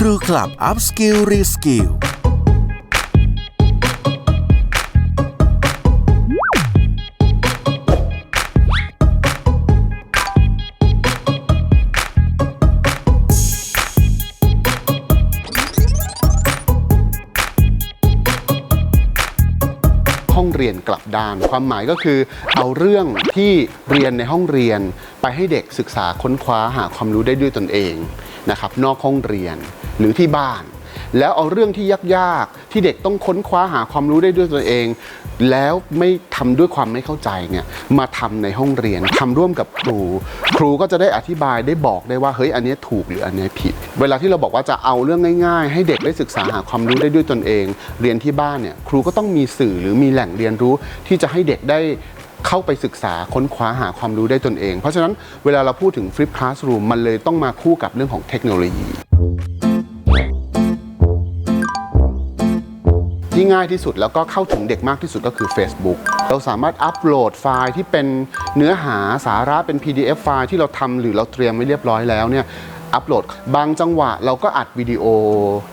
ครูคลับอัพสกิลรีสกิลห้องเรียนกลับด้าน ความหมายก็คือเอาเรื่องที่เรียนในห้องเรียน ไปให้เด็กศึกษาค้นคว้าหาความรู้ได้ด้วยตนเอง นะครับนอกห้องเรียนหรือที่บ้าน แล้วเอาเรื่องที่ยากๆ ที่เด็กต้องค้นคว้าหาความรู้ได้ด้วยตนเอง แล้วไม่ทำด้วยความไม่เข้าใจเนี่ยมาทำในห้องเรียนทำร่วมกับครู ครูก็จะได้อธิบายได้บอกได้ว่าเฮ้ยอันนี้ถูกหรืออันนี้ผิด เวลาที่เราบอกว่าจะเอาเรื่องง่าย ๆ ให้เด็กได้ศึกษาหาความรู้ได้ด้วยตนเอง เรียนที่บ้านเนี่ยครูก็ต้องมีสื่อหรือมีแหล่งเรียนรู้ที่จะให้เด็กได้ เข้าไปศึกษาค้นคว้าหาความรู้ได้ตนเอง เพราะฉะนั้นเวลาเราพูดถึง Flip Classroom มันเลยต้องมาคู่กับเรื่องของเทคโนโลยีที่ง่ายที่สุดแล้วก็เข้าถึงเด็กมากที่สุดก็คือ Facebook เราสามารถอัปโหลดไฟล์ที่เป็นเนื้อหาสาระเป็น PDF ไฟล์ที่เราทำหรือเราเตรียมไว้เรียบร้อยแล้วเนี่ย อัปโหลด บางจังหวะเราก็อัดวิดีโอ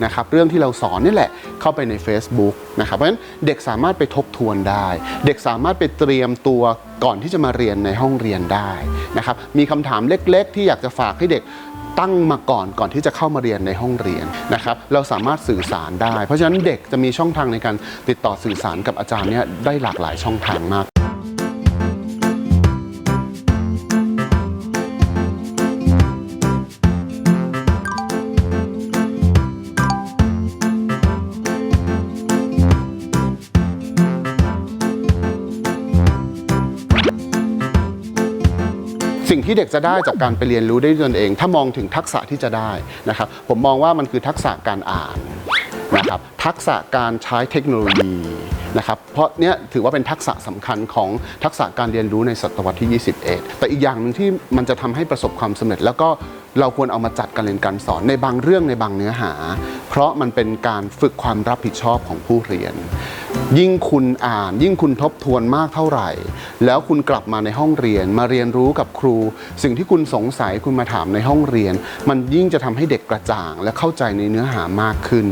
นะครับเรื่องที่เราสอนนี่แหละเข้าไปใน Facebook นะครับเพราะฉะนั้นเด็กสามารถไปทบทวนได้ เด็กสามารถไปเตรียมตัวก่อนที่จะมาเรียนในห้องเรียนได้นะครับมีคำถามเล็กๆ ที่อยากจะฝากให้เด็กตั้งมาก่อนก่อนที่จะเข้ามาเรียนในห้องเรียนนะครับ เราสามารถสื่อสารได้ เพราะฉะนั้นเด็กจะมีช่องทางในการติดต่อสื่อสารกับอาจารย์เนี่ยได้หลากหลายช่องทางมาก สิ่งที่เด็กจะได้จากการไปเรียนรู้ได้ด้วยตนเอง ถ้ามองถึงทักษะที่จะได้นะครับ ผมมองว่ามันคือทักษะการอ่านนะครับ ทักษะการใช้เทคโนโลยี นะครับเพราะเนี้ยถือว่าเป็นทักษะสำคัญของทักษะการเรียนรู้ในศตวรรษที่ 21 แต่อีกอย่างหนึ่งที่มันจะทำให้ประสบความสำเร็จ แล้วก็เราควรเอามาจัดการเรียนการสอนในบางเรื่องในบางเนื้อหา เพราะมันเป็นการฝึกความรับผิดชอบของผู้เรียน ยิ่งคุณอ่าน ยิ่งคุณทบทวนมากเท่าไหร่ แล้วคุณกลับมาในห้องเรียน มาเรียนรู้กับครู สิ่งที่คุณสงสัยคุณมาถามในห้องเรียน มันยิ่งจะทำให้เด็กกระจ่าง และเข้าใจในเนื้อหามากขึ้น